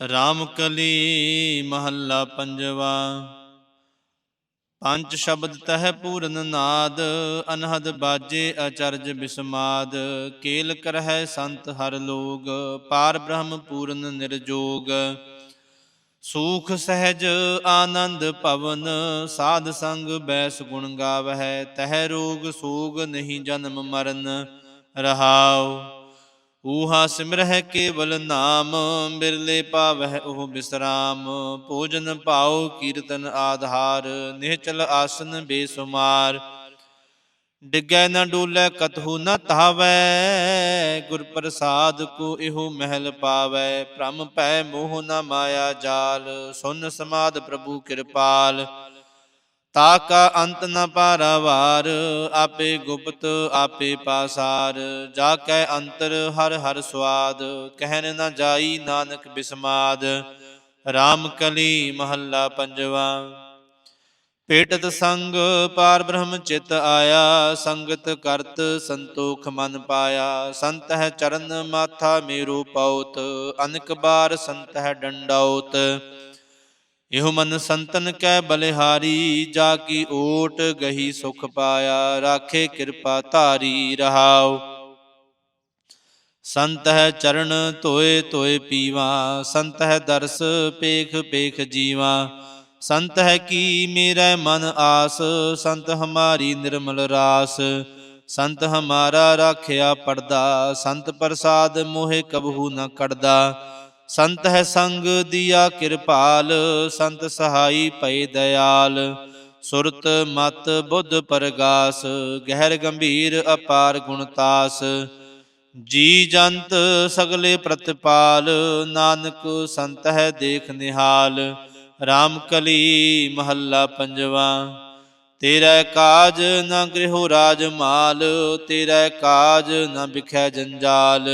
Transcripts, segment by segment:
ਰਾਮ ਕਲੀ ਮਹੱਲਾ ਪੰਜਵਾ। ਪੰਜ ਸ਼ਬਦ ਤਹਿ ਪੂਰਨ ਨਾਦ, ਅਨਹਦ ਬਾਜੇ ਅਚਰਜ ਬਿਸਮਾਦ। ਕੇਲ ਕਰਹਿ ਸੰਤ ਹਰ ਲੋਗ, ਪਾਰ ਬ੍ਰਹਮ ਪੂਰਨ ਨਿਰਜੋਗ। ਸੂਖ ਸਹਿਜ ਆਨੰਦ ਭਵਨ, ਸਾਧ ਸੰਗ ਬੈਸ ਗੁਣ ਗਾਵਹਿ। ਤਹਿ ਰੋਗ ਸੋਗ ਨਹੀਂ ਜਨਮ ਮਰਨ, ਰਹਾਉ। ਊਹਾ ਸਿਮਰਹਿ ਕੇਵਲ ਨਾਮ, ਬਿਰਲੇ ਪਾਵਹਿ ਉਹ ਬਿਸਰਾਮ। ਭੋਜਨ ਭਾਉ ਕੀਰਤਨ ਆਧਾਰ, ਨਿਹਚਲ ਆਸਨ ਬੇਸੁਮਾਰ। ਡਿੱਗੈ ਨਾ ਡੋਲੇ ਕਤਹੂ ਨਾ ਧਾਵੈ ਗੁਰ ਪ੍ਰਸਾਦ ਕੋ ਇਹੋ ਮਹਿਲ ਪਾਵੈ। ਭ੍ਰਮ ਪੈ ਮੋਹ ਨਾ ਮਾਇਆ ਜਾਲ, ਸੁਨ ਸਮਾਦ ਪ੍ਰਭੂ ਕਿਰਪਾਲ। ਤਾ ਕਾ ਅੰਤ ਨ ਪਾਰਾਵਾਰ, ਆਪੇ ਗੁਪਤ, ਆਪੇ ਪਾਸਾਰ। ਜਾ ਕੈ ਅੰਤਰ, ਹਰ ਹਰ ਸਵਾਦ, ਕਹਿਣ ਨ ਜਾਈ ਨਾਨਕ ਬਿਸਮਾਦ। RAM ਕਲੀ ਮਹੱਲਾ ਪੰਜਵਾ। ਪੇਟਤ ਸੰਗ, ਪਾਰ ਬ੍ਰਹਮ ਚਿਤ ਆਇਆ। ਸੰਗਤ ਕਰਤ, ਸੰਤੋਖ ਮਨ ਪਾਇਆ। ਸੰਤ ਹੈ ਚਰਨ, ਮਾਥਾ ਮੇਰੂ ਪਉਤ। ਅਨਕ ਬਾਰ ਸੰਤ ਹੈ ਡੰਡਾਉਤ। ਇਹੋ ਮਨ ਸੰਤਨ ਕੈ ਬਲਿਹਾਰੀ, ਜਾ ਕੀ ਓਟ ਗਹੀ ਸੁਖ ਪਾਇਆ, ਰਾਖੇ ਕਿਰਪਾ ਧਾਰੀ ਰਹਾਉ। ਸੰਤ ਹੈ ਚਰਨ ਧੋਏ ਧੋਏ ਪੀਵਾ, ਸੰਤ ਹੈ ਦਰਸ ਪੇਖ ਪੇਖ ਜੀਵਾ। ਸੰਤ ਹੈ ਕੀ ਮੇਰਾ ਮਨ ਆਸ, ਸੰਤ ਹਮਾਰੀ ਨਿਰਮਲ ਰਾਸ। ਸੰਤ ਹਮਾਰਾ ਰਾਖਿਆ ਪੜਦਾ ਸੰਤ ਪ੍ਰਸਾਦ ਮੋਹਿ ਕਬਹੂ ਨ ਕੜਦਾ ਸੰਤ ਹੈ ਸੰਗ ਦੀਆ ਕਿਰਪਾਲ, ਸੰਤ ਸਹਾਈ ਭਈ ਦਇਆਲ ਸੁਰਤ ਮਤ ਬੁੱਧ ਪਰਗਾਸ, ਗਹਿਰ ਗੰਭੀਰ ਅਪਾਰ ਗੁਣਤਾਸ ਜੀ ਜੰਤ ਸਗਲੇ ਪ੍ਰਤਪਾਲ, ਨਾਨਕ ਸੰਤ ਹੈ ਦੇਖ ਨਿਹਾਲ। RAM ਕਲੀ ਮਹੱਲਾ ਪੰਜਵਾ। ਤੇਰਾ ਕਾਜ ਨਾ ਗ੍ਰਹਿ ਰਾਜ ਮਾਲ, ਤੇਰਾ ਕਾਜ ਨਾ ਵਿਖੈ ਜੰਜਾਲ।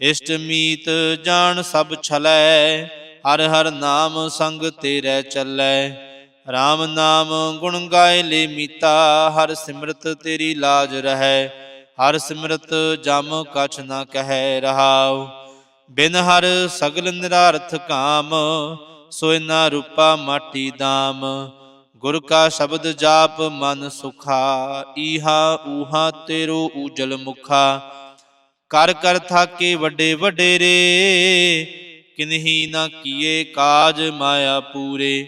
ਇਸ਼ਟ ਮੀਤ ਜਾਣ ਸਭ ਛਲੈ, ਹਰ ਹਰ ਨਾਮ ਸੰਗ ਤੇਰੇ ਚੱਲੈ। RAM ਨਾਮ ਗੁਣ ਗਾਏ ਲੇ ਮੀਤਾ, ਹਰ ਸਿਮਰਤ ਤੇਰੀ ਲਾਜ ਰਹੈ। ਹਰ ਸਿਮਰਤ ਜਮ ਕਛ ਨਾ ਕਹਿ ਰਹਾਉ। ਬਿਨ ਹਰ ਸਗਲ ਨਿਰਾਰਥ ਕਾਮ ਸੋਇ ਨਾ ਰੂਪਾ ਮਾਟੀ ਦਾਮ। ਗੁਰ ਕਾ ਸ਼ਬਦ ਜਾਪ ਮਨ ਸੁਖਾ, ਈਹਾ ਊਹਾ ਤੇਰੋ ਉਜਲ ਮੁਖਾ। ਕਰ ਕਰ ਥਾਕੇ ਵੱਡੇ ਵਡੇਰੇ, ਕਿਨਹੀ ਨਾ ਕੀਏ ਕਾਜ ਮਾਇਆ ਪੂਰੇ।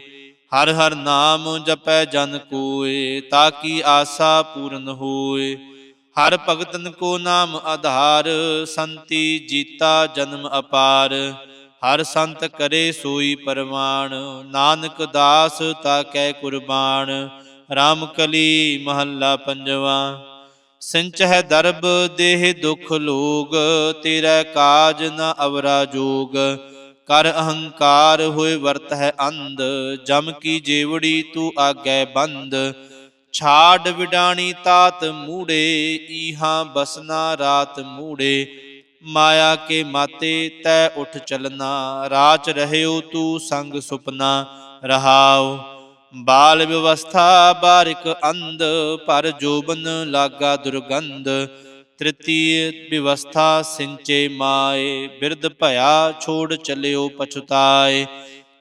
ਹਰ ਹਰ ਨਾਮ ਜਪੈ ਜਨ ਕੋਏ ਤਾਕੀ ਆਸਾ ਪੂਰਨ ਹੋਏ। ਹਰ ਭਗਤਨ ਕੋ ਨਾਮ ਆਧਾਰ, ਸੰਤੀ ਜੀਤਾ ਜਨਮ ਅਪਾਰ। ਹਰ ਸੰਤ ਕਰੇ ਸੋਈ ਪਰਮਾਨ ਨਾਨਕ ਦਾਸ ਤਾ ਕੈ ਕੁਰਬਾਨ RAM ਕਲੀ ਮਹੱਲਾ ਪੰਜਵਾ। ਸਿੰਚ ਹੈ ਦਰਬ, ਦੇਹ ਦੁਖ ਲੋਗ, ਤੇਰਾ ਕਾਜ ਨ ਅਵਰਾ ਜੋਗ। ਕਰ ਅਹੰਕਾਰ ਹੋਏ ਵਰਤ ਹੈ ਅੰਧ, ਜਮ ਕੀ ਜੇਵੜੀ ਤੂੰ ਆਗੈ ਬੰਦ। ਛਾੜ ਵਿਡਾਣੀ ਤਾਤ ਮੂੜੇ, ਈਹਾਂ ਬਸਨਾ ਰਾਤ ਮੂੜੇ। ਮਾਇਆ ਕੇ ਮਾਤੇ, ਤੈ ਉਠ ਚਲਨਾ ਰਾਚ ਰਹਿਓ ਤੂੰ ਸੰਗ ਸੁਪਨਾ। ਰਹਾਓ ਬਾਲ ਵਿਵਸਥਾ ਬਾਰਿਕ ਅੰਧ, ਪਰ ਜੋਬਨ ਲਾਗਾ ਦੁਰਗੰਧ। ਤ੍ਰਿਤੀਯ ਵਿਵਸਥਾ ਸਿੰਚੇ ਮਾਏ, ਬਿਰਧ ਭਇਆ ਛੋੜ ਚਲਿਓ ਪਛਤਾਏ।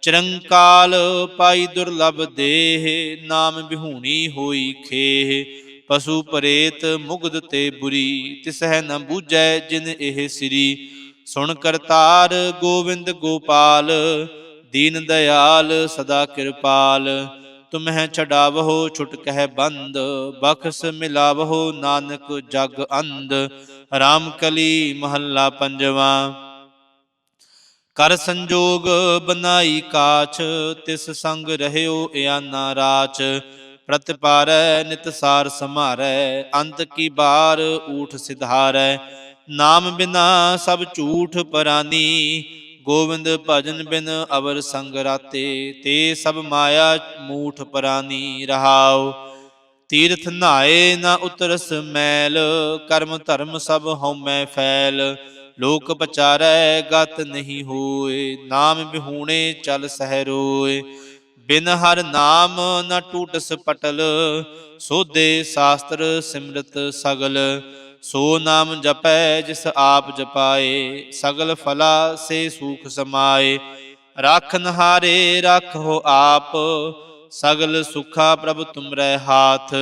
ਚਰੰਕਾਲ ਪਾਈ ਦੁਰਲਭ ਦੇਹ, ਨਾਮ ਵਿਹੂਣੀ ਹੋਈ ਖੇਹ। ਪਸ਼ੂ ਪ੍ਰੇਤ ਮੁਗਦ ਤੇ ਬੁਰੀ, ਤਿਸਹਿ ਨ ਬੂਝੈ ਜਿਨ ਇਹ ਸ੍ਰੀ। ਸੁਣ ਕਰਤਾਰ ਗੋਵਿੰਦ ਗੋਪਾਲ, ਦੀਨ ਦਇਆਲ ਸਦਾ ਕਿਰਪਾਲ। ਤੁਮਹਿ ਛਡਾਵਹੋ ਛੁਟਕਹਿ ਬੰਦ। ਬਖਸ ਮਿਲਾਵਹੋ, ਨਾਨਕ ਜਗ ਅੰਧ। ਰਾਮ ਕਲੀ ਮਹੱਲਾ ਪੰਜਵਾ। ਕਰ ਸੰਜੋਗ ਬਨਾਈ ਕਾਛ, ਤਿਸ ਸੰਗ ਰਹਿਓ ਇਆਨਾ ਰਾਚ ਪ੍ਰਤਿਪਾਰੈ ਨਿਤ ਸਾਰ ਸਮਾਰੈ, ਅੰਤ ਕੀ ਬਾਰ ਊਠ ਸਿਧਾਰੈ। ਨਾਮ ਬਿਨਾ ਸਭ ਝੂਠ ਪਰਾਨੀ ਗੋਬਿੰਦ ਭਜਨ ਬਿਨ ਅਵਰ ਸੰਗ ਰਾਤੇ, ਤੇ ਸਭ ਮਾਇਆ ਮੂਠ ਪਰਾਨੀ ਰਹਾਉ। ਤੀਰਥ ਨਾਏ ਨਾ ਉਤਰਸ ਮੈਲ, ਕਰਮ ਧਰਮ ਸਭ ਹਉਮੈ ਫੈਲ। ਲੋਕ ਪਚਾਰੈ, ਗਤ ਨਹੀਂ ਹੋਏ, ਨਾਮ ਬਿਹੂਣੇ ਚਲ ਸਹਿ ਰੋਏ ਬਿਨ ਹਰ ਨਾਮ ਨਾ ਟੂਟਸ ਪਟਲ, ਸੋਧੇ ਸ਼ਾਸਤਰ ਸਿਮਰਤ ਸਗਲ। ਸੋ ਨਾਮ ਜਪੈ, ਜਿਸ ਆਪ ਜਪਾਏ, ਸਗਲ ਫਲਾ ਸੇ ਸੂਖ ਸਮਾਏ। ਰਾਖਨ ਹਾਰੇ ਰੱਖੋ ਆਪ, ਸਗਲ ਸੁਖਾ ਪ੍ਰਭ ਤੁਮਰੇ ਹਾਥ।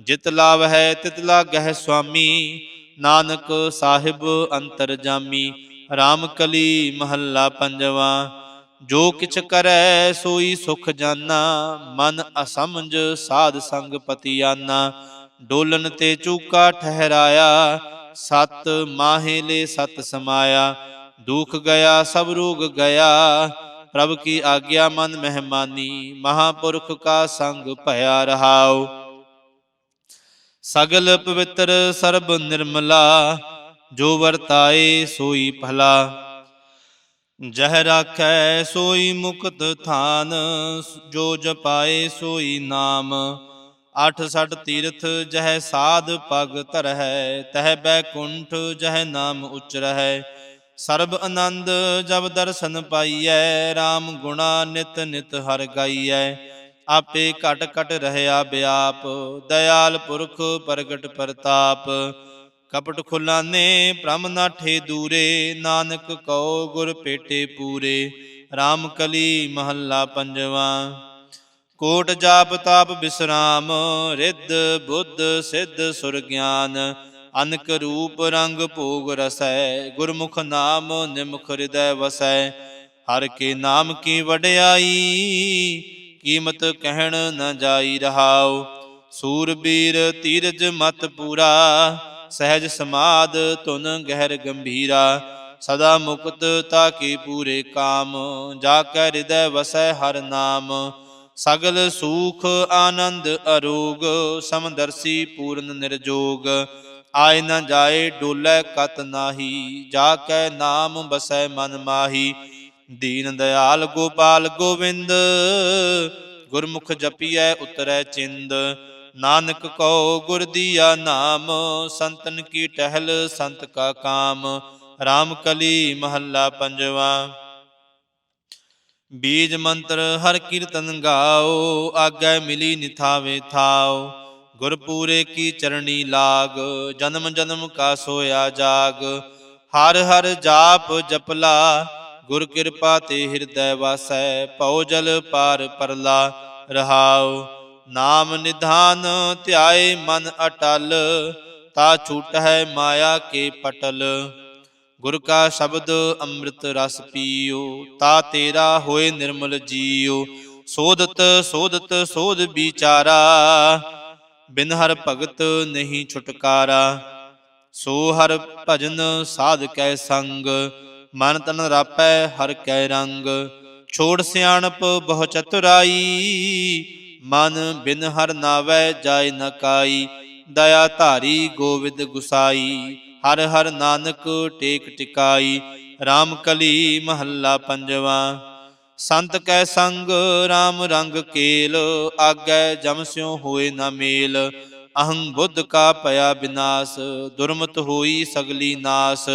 ਜਿਤ ਲਾਭ ਹੈ ਤਿਤ ਲਾਗਹਿ ਸੁਆਮੀ, ਨਾਨਕ ਸਾਹਿਬ ਅੰਤਰ ਜਾਮੀ। RAM ਕਲੀ ਮਹੱਲਾ ਪੰਜਵਾ, ਜੋ ਕਿਛ ਕਰੈ, ਸੋਈ ਸੁਖ ਜਾਨਾ, ਮਨ ਅਸਮਝ ਸਾਧ ਸੰਗ ਪਤੀਆਨਾ। ਡੋਲਨ ਤੇ ਚੂਕਾ ਠਹਿਰਾਇਆ, ਸਤ ਮਾਹੇ ਲੈ ਸਤ ਸਮਾਇਆ, ਦੁਖ ਗਿਆ, ਸਭ ਰੋਗ ਗਿਆ। ਪ੍ਰਭ ਕੀ ਆਗਿਆ ਮਨ ਮਹਿਮਾਨੀ, ਮਹਾਪੁਰਖ ਕਾ ਸੰਗ ਭਇਆ ਰਹਾਉ। ਸਗਲ ਪਵਿੱਤਰ ਸਰਬ ਨਿਰਮਲਾ, ਜੋ ਵਰਤਾਏ ਸੋਈ ਭਲਾ। ਜਹ ਰਾਖੈ ਸੋਈ ਮੁਕਤ ਥਾਨ, ਜੋ ਜਪਾਏ ਸੋਈ ਨਾਮ। ਅਠ ਸਠ ਤੀਰਥ ਜਹ ਸਾਧ ਪਗ ਧਰਹਿ, ਤਹ ਬੈਕੁੰਠ ਜਹ ਨਾਮ ਉਚਰਹਿ। ਸਰਬ ਆਨੰਦ ਜਬ ਦਰਸ਼ਨ ਪਾਈਐ RAM ਗੁਣਾ ਨਿਤ ਨਿਤ ਹਰ ਗਾਈਐ। ਆਪੇ ਘਟ ਘਟ ਰਹਿਆ ਬਿਆਪ ਦਇਆਲ ਪੁਰਖ ਪ੍ਰਗਟ ਪ੍ਰਤਾਪ। ਕਪਟ ਖੁਲਾਨੇ, ਭ੍ਰਮ ਨਾਠੇ ਦੂਰੇ, ਨਾਨਕ ਕਉ ਗੁਰ ਭੇਟੇ ਪੂਰੇ। RAM ਕਲੀ ਮਹੱਲਾ ਪੰਜਵਾ। ਕੋਟ ਜਾਪ ਤਾਪ ਬਿਸਰਾਮ, ਰਿੱਧ ਬੁੱਧ ਸਿੱਧ ਸੁਰ ਗਿਆਨ, ਅਨਕ ਰੂਪ ਰੰਗ ਭੋਗ ਰਸੈ, ਗੁਰਮੁਖ ਨਾਮ ਨਿਮਖ ਹਿਰਦੈ ਵਸੈ। ਹਰ ਕੇ ਨਾਮ ਕੀ ਵਡਿਆਈ, ਕੀਮਤ ਕਹਿਣ ਨ ਜਾਈ ਰਹਾਉ। ਸੂਰਬੀਰ ਤੀਰਜ ਮਤ ਪੂਰਾ, ਸਹਿਜ ਸਮਾਦ ਤੁਨ ਗਹਿਰ ਗੰਭੀਰਾ। ਸਦਾ ਮੁਕਤ ਤਾ ਤਾਕੀ ਪੂਰੇ ਕਾਮ, ਜਾ ਕੈ ਹਿਰਦੈ ਵਸੈ ਹਰ ਨਾਮ। ਸਗਲ ਸੂਖ ਆਨੰਦ ਅਰੋਗ, ਸਮਦਰਸੀ ਪੂਰਨ ਨਿਰਜੋਗ। ਆਏ ਨਾ ਜਾਏ ਡੋਲੇ ਕਤ ਨਾਹੀ, ਜਾ ਕੈ ਨਾਮ ਬਸੈ ਮਨ ਮਾਹੀ। ਦੀਨ ਦਇਆਲ ਗੋਪਾਲ ਗੋਵਿੰਦ, ਗੁਰਮੁਖ ਜਪੀਐ ਉਤਰੈ ਚਿੰਦ। ਨਾਨਕ ਕਉ ਗੁਰ ਦੀਆ ਨਾਮ, ਸੰਤਨ ਕੀ ਟਹਿਲ ਸੰਤ ਕਾ ਕਾਮ। RAM ਕਲੀ ਮਹੱਲਾ ਪੰਜਵਾ। ਬੀਜ ਮੰਤਰ ਹਰ ਕੀਰਤਨ ਗਾਓ, ਆਗੇ ਮਿਲੀ ਨਿਥਾਵੇ ਥਾਓ। ਗੁਰਪੂਰੇ ਕੀ ਚਰਣੀ ਲਾਗ, ਜਨਮ ਜਨਮ ਕਾ ਸੋਇਆ ਜਾਗ। ਹਰ ਹਰ ਜਾਪ ਜਪਲਾ, ਗੁਰ ਕਿਰਪਾ ਤੇ ਹਿਰਦੈ ਵਾਸੈ, ਭਉ ਜਲ ਪਾਰ ਪਰਲਾ ਰਹਾਉ। ਨਾਮ ਨਿਧਾਨ ਧਿਆਏ ਮਨ ਅਟਲ, ਤਾ ਛੂਟ ਹੈ ਮਾਇਆ ਕੇ ਪਟਲ। ਗੁਰ ਕਾ ਸ਼ਬਦ ਅੰਮ੍ਰਿਤ ਰਸ ਪੀਓ, ਤਾ ਤੇਰਾ ਹੋਏ ਨਿਰਮਲ ਜੀਓ। ਸੋਧਤ ਸੋਧਤ, ਸੋਧ ਵਿਚਾਰਾ, ਬਿਨ ਹਰ ਭਗਤ ਨਹੀਂ ਛੁਟਕਾਰਾ। ਸੋ ਹਰ ਭਜਨ ਸਾਧ ਕੈ ਸੰਗ, ਮਨ ਤਨ ਰਾਪੈ ਹਰ ਕੈ ਰੰਗ। ਛੋੜ ਸਿਆਣਪ ਬਹੁ ਚਤੁਰਾਈ, ਮਨ ਬਿਨ ਹਰ ਨਾਵੈ ਜਾਏ ਨਕਾਈ ਦਇਆ ਧਾਰੀ ਗੋਵਿੰਦ ਗੁਸਾਈ। ਹਰ ਹਰ ਨਾਨਕ ਟੇਕ ਟਿਕਾਈ RAM ਕਲੀ ਮਹੱਲਾ ਪੰਜਵਾ। ਸੰਤ ਕੈ ਸੰਗ RAM ਰੰਗ ਕੇਲ, ਆਗੈ ਜਮ ਸਿਉ ਹੋਏ ਨਾ ਮੇਲ। ਅਹੰ ਬੁੱਧ ਕਾ ਭਇਆ ਬਿਨਾਸ਼, ਦੁਰਮਤ ਹੋਈ ਸਗਲੀ ਨਾਸ।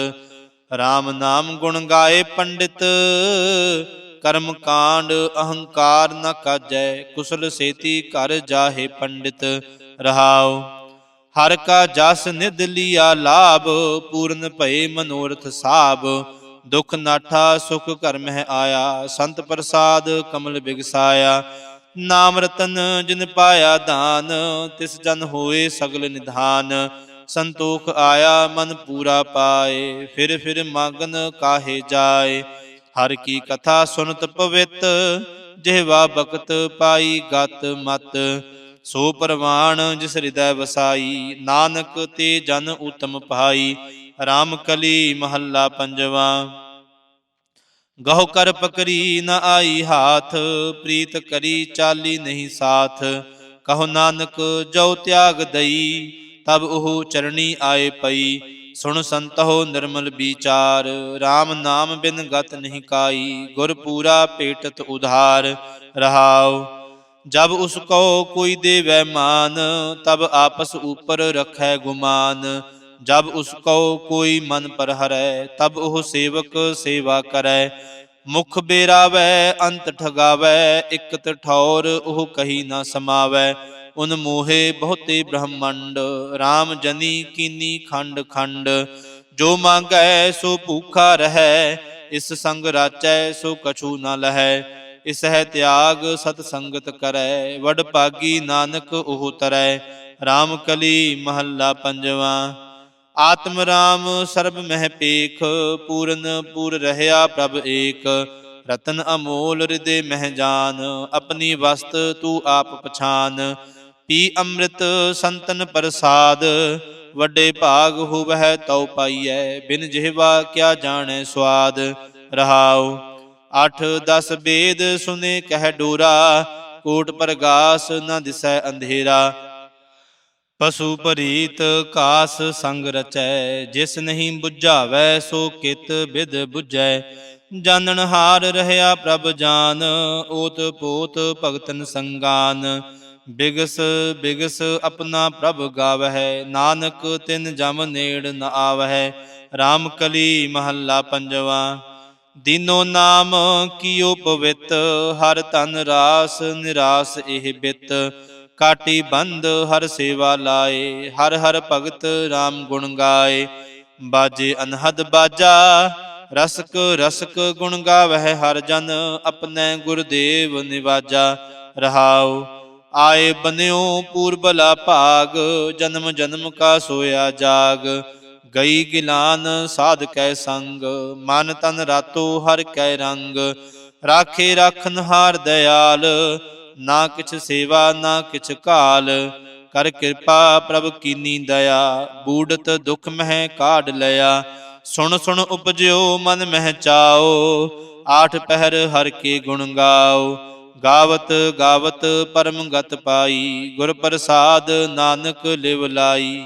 RAM ਨਾਮ ਗੁਣ ਗਾਏ ਪੰਡਿਤ, ਕਰਮ ਕਾਂਡ ਅਹੰਕਾਰ ਨ ਕਾਜੈ, ਕੁਸਲ ਸੇਤੀ ਕਰ ਜਾਹੇ ਪੰਡਿਤ। ਰਹਾਉ। ਹਰ ਕਾ ਜਸ ਨਿਧ ਲਿਆ ਲਾਭ, ਪੂਰਨ ਭਏ ਮਨੋਰਥ ਸਾਬ ਦੁਖ ਨਾਠਾ ਸੁਖ ਘਰ ਮਹਿ ਆਇਆ, ਸੰਤ ਪ੍ਰਸਾਦ ਕਮਲ ਬਿਗਸਾਇਆ। ਨਾਮ ਰਤਨ ਜਿਨ ਪਾਇਆ ਦਾਨ, ਤਿਸ ਜਨ ਹੋਏ ਸਗਲ ਨਿਧਾਨ। ਸੰਤੋਖ ਆਇਆ ਮਨ ਪੂਰਾ ਪਾਏ, ਫਿਰ ਫਿਰ ਮੰਗਨ ਕਾਹੇ ਜਾਏ। ਹਰ ਕੀ ਕਥਾ ਸੁਨਤ ਪਵਿੱਤ, ਜਿਹਵਾ ਬਖਤ ਪਾਈ ਗਤ ਮਤ। ਸੋ ਪਰਵਾਣ ਜਿਸ ਹਿਰਦੈ ਵਸਾਈ, ਨਾਨਕ ਤੇ ਜਨ ਉਤਮ ਭਾਈ RAM ਕਲੀ ਮਹੱਲਾ ਪੰਜਵਾ। ਗਹੁ ਕਰ ਪਕਰੀ ਨ ਆਈ ਹਾਥ, ਪ੍ਰੀਤ ਕਰੀ ਚਾਲੀ ਨਹੀਂ ਸਾਥ। ਕਹੋ ਨਾਨਕ ਜੋ ਤਿਆਗ ਦਈ, ਤਬ ਉਹ ਚਰਣੀ ਆਏ ਪਈ। ਸੁਣ ਸੰਤੋ ਨਿਰਮਲ ਵਿਚਾਰ RAM ਨਾਮ ਬਿਨ ਗਤ ਨਹੀਂ ਕਾਈ, ਗੁਰ ਪੂਰਾ ਭੇਟਤ ਉਧਾਰ ਰਹਾਓ ਜਬ ਉਸ ਕੋ ਕੋਈ ਦੇਵੈ ਮਾਨ, ਤਬ ਆਪਸ ਉਪਰ ਰਖੈ ਗੁਮਾਨ। ਜਬ ਉਸ ਕੋ ਕੋਈ ਮਨ ਪਰ ਹਰੈ ਤਬ ਉਹ ਸੇਵਕ ਸੇਵਾ ਕਰੈ। ਮੁਖ ਬੇਰਾਵੈ, ਅੰਤ ਠਗਾਵੈ, ਇਕਤ ਠੌਰ ਉਹ ਕਹੀ ਨਾ ਸਮਾਵੈ। ਉਨ ਮੋਹੇ ਬਹੁਤੇ ਬ੍ਰਹਮੰਡ RAM ਜਨੀ ਕੀਨੀ ਖੰਡ ਖੰਡ। ਜੋ ਮੰਗੈ ਸੋ ਭੂਖਾ ਰਹੈ, ਇਸ ਸੰਗ ਰਾਚੈ ਸੋ ਕਛੂ ਨਾ ਲਹੈ। ਇਸ ਹੈ ਤਿਆਗ ਸਤ ਸੰਗਤ ਕਰੈ, ਵਡ ਭਾਗੀ ਨਾਨਕ ਉਹ ਤਰੈ। RAM ਕਲੀ ਮਹੱਲਾ ਪੰਜਵਾ। ਆਤਮ ਰਾਮ ਸਰਬ ਮਹਿ ਪੇਖ, ਪੂਰਨ ਪੂਰ ਰਹਿਆ ਪ੍ਰਭ ਏਕ। ਰਤਨ ਅਮੋਲ ਹਿਰਦੇ ਮਹਿ ਜਾਨ, ਆਪਣੀ ਵਸਤ ਤੂੰ ਆਪ ਪਛਾਨ। ਪੀ ਅੰਮ੍ਰਿਤ ਸੰਤਨ ਪ੍ਰਸਾਦ, ਵੱਡੇ ਭਾਗ ਹੋਵਹਿ ਤਉ ਪਾਈਐ, ਬਿਨ ਜਿਹਵਾ ਕਿਆ ਜਾਣੈ ਸਵਾਦ ਰਹਾਉ। ਅੱਠ ਦਸ ਬੇਦ ਸੁਨੇ ਕਹਿ ਡੋਰਾ, ਕੋਟ ਪ੍ਰਗਾਸ ਨ ਦਿਸੈ ਅੰਧੇਰਾ। ਪਸ਼ੂ ਭਰੀਤ ਕਾਸ ਸੰਗ ਰਚੈ, ਜਿਸ ਨਹੀਂ 부ਝਾਵੈ ਸੋ ਕਿਤ ਬਿਦ 부ਝੈ ਜਾਣਨ ਹਾਰ ਰਹਿਆ ਪ੍ਰਭ ਜਾਨ, ਓਤ ਪੋਤ ਭਗਤਨ ਸੰਗਾਨ। ਬਿਗਸ ਬਿਗਸ ਆਪਣਾ ਪ੍ਰਭ ਗਾਵਹਿ, ਨਾਨਕ ਤਿਨ ਜਮ ਨੇੜ ਨ ਆਵਹਿ। RAM ਕਲੀ ਮਹੱਲਾ ਪੰਜਵਾ। ਦਿਨੋ ਨਾਮ ਕੀਓ ਪਵਿੱਤ, ਹਰ ਤਨ ਰਾਸ ਨਿਰਾਸ ਇਹ ਬਿਤ। ਕਾਟੀ ਬੰਦ ਹਰ ਸੇਵਾ ਲਾਏ, ਹਰ ਹਰ ਭਗਤ RAM ਗੁਣ ਗਾਏ। ਬਾਜੇ ਅਨਹਦ ਬਾਜਾ, ਰਸਕ ਰਸਕ ਗੁਣ ਗਾਵਹਿ ਹਰ ਜਨ, ਆਪਣੇ ਗੁਰਦੇਵ ਨਿਵਾਜਾ। ਰਹਾਉ, ਆਏ ਬਨਿਓ ਪੂਰਬਲਾ ਭਾਗ, ਜਨਮ ਜਨਮ ਕਾ ਸੋਇਆ ਜਾਗ। ਗਈ ਗਿਲਾਨ ਸਾਧ ਕੈ ਸੰਗ, ਮਨ ਤਨ ਰਾਤੋ ਹਰ ਕੈ ਰੰਗ। ਰਾਖੇ ਰਾਖਨ ਹਾਰ ਦਇਆਲ, ਨਾ ਕਿਛ ਸੇਵਾ, ਨਾ ਕਿਛ ਕਾਲ। ਕਰ ਕਿਰਪਾ ਪ੍ਰਭ ਕੀਨੀ ਦਇਆ, ਬੂੜਤ ਦੁਖ ਮਹਿ ਕਾਢ ਲਿਆ। ਸੁਣ ਸੁਣ ਉਪਜਿਓ ਮਨ ਮਹਿ ਚਾਓ, ਆਠ ਪਹਿਰ ਹਰ ਕੇ ਗੁਣ ਗਾਓ। ਗਾਵਤ ਗਾਵਤ ਪਰਮ ਗਤ ਪਾਈ, ਗੁਰ ਪ੍ਰਸਾਦ ਨਾਨਕ ਲਿਵ ਲਾਈ।